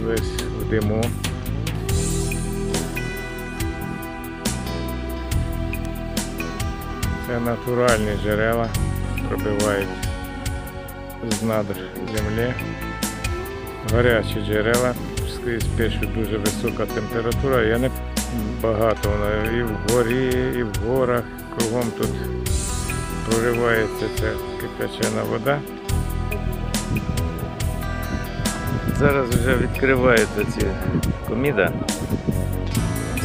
весь в диму. Це натуральні джерела, пробивають з надр землі. Гарячі джерела, скрізь пишуть дуже висока температура. Я не багато вона і вгорі, і в горах. Кругом тут проривається ця кипячена вода. Зараз вже відкриваються ці коміда.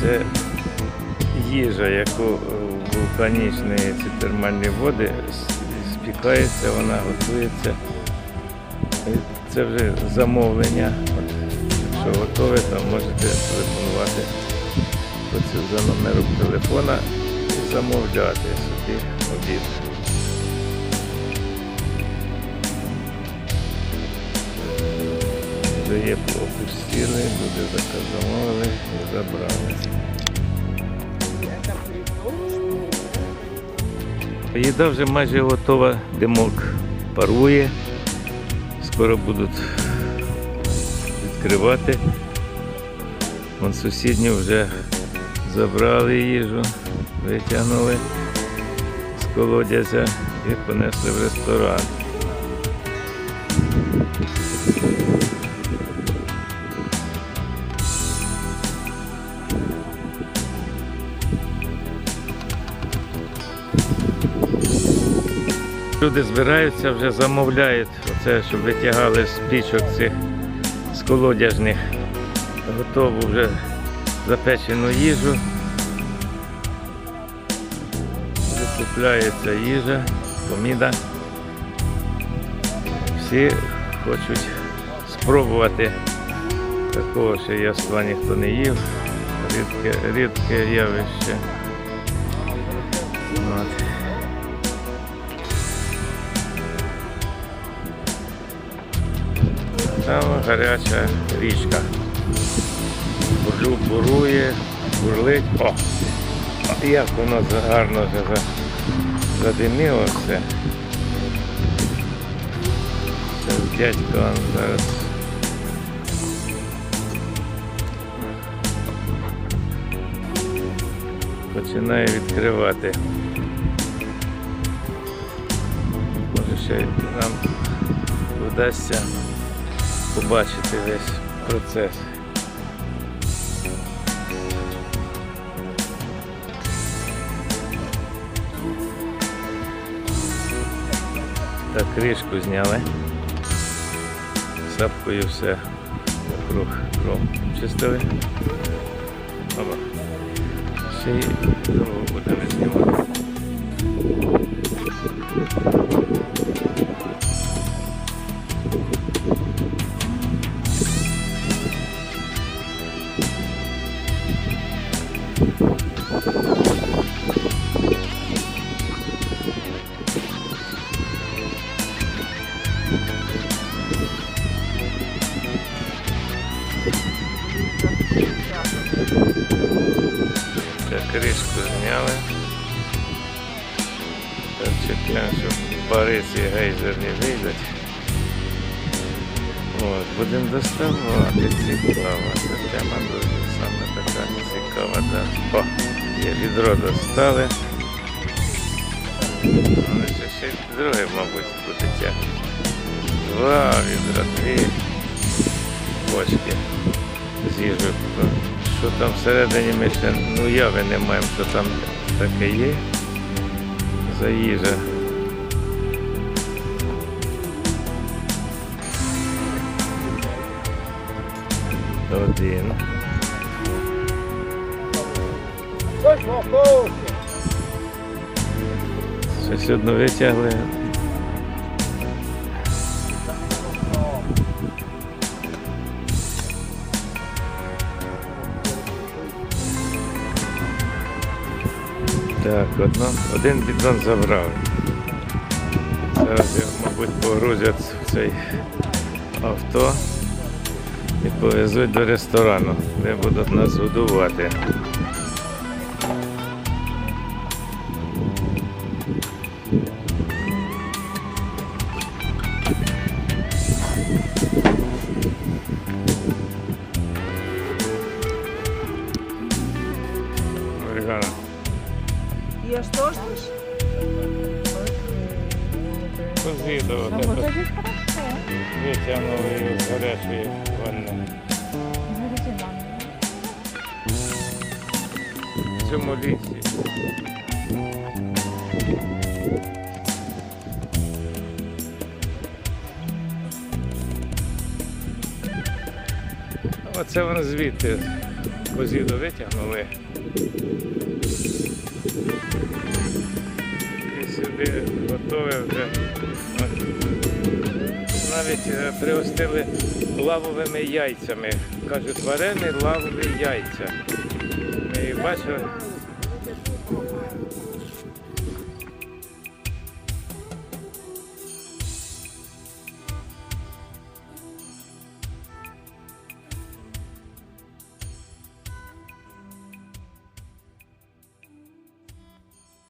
Це їжа, яку вулканічні ці термальні води спікається, вона готується. Це вже замовлення. От, якщо готове, то можете телефонувати за номером телефона і замовляти собі обід. Вже є опустили, люди заказували і забрали. Їда вже майже готова, димок парує. Скоро будуть відкривати. Вон сусідні вже забрали їжу, витягнули з колодязя і понесли в ресторан. Люди збираються, вже замовляють оце, щоб витягали з пічок цих з колодяжних готову вже запечену їжу. Викупляється їжа, поміда. Всі хочуть спробувати. Такого ще яства ніхто не їв. Рідке, рідке явище. Гаряча річка. Бурлю бурує, бурлить. О! Як воно гарно вже за- задиміло все. Дядько зараз. Починає відкривати. Може ще нам вдасться побачити весь процес. Так, кришку зняли. Сапкою все вокруг кров чистили. Ще й будемо знімати. Так, кришку зняли. Так, чекаємо, щоб пари ці гейзерні вийдуть. От, будемо доставати цікаво. Це тема дуже саме така цікава. Да. О, є відро достали. Вони ще ще друге, мабуть, буде тягнути. Два відра, дві бочки з їжею. Що там всередині ми ще ну уяви не маємо, що там таке є за їжа. Один. Щось одну витягли. Так, одно, один бідон забрали. Зараз мабуть, погрузять в цей авто і повезуть до ресторану, де будуть нас годувати. Позидувати. Ну, може бути хорошо. Витягнули з. З гарячої ванни. В цьому лісі. Оце вони звідти позіду витягнули. Сюди готове вже. Навіть е, пригостили лавовими яйцями. Кажуть, варені лавові яйця. Ми бачили.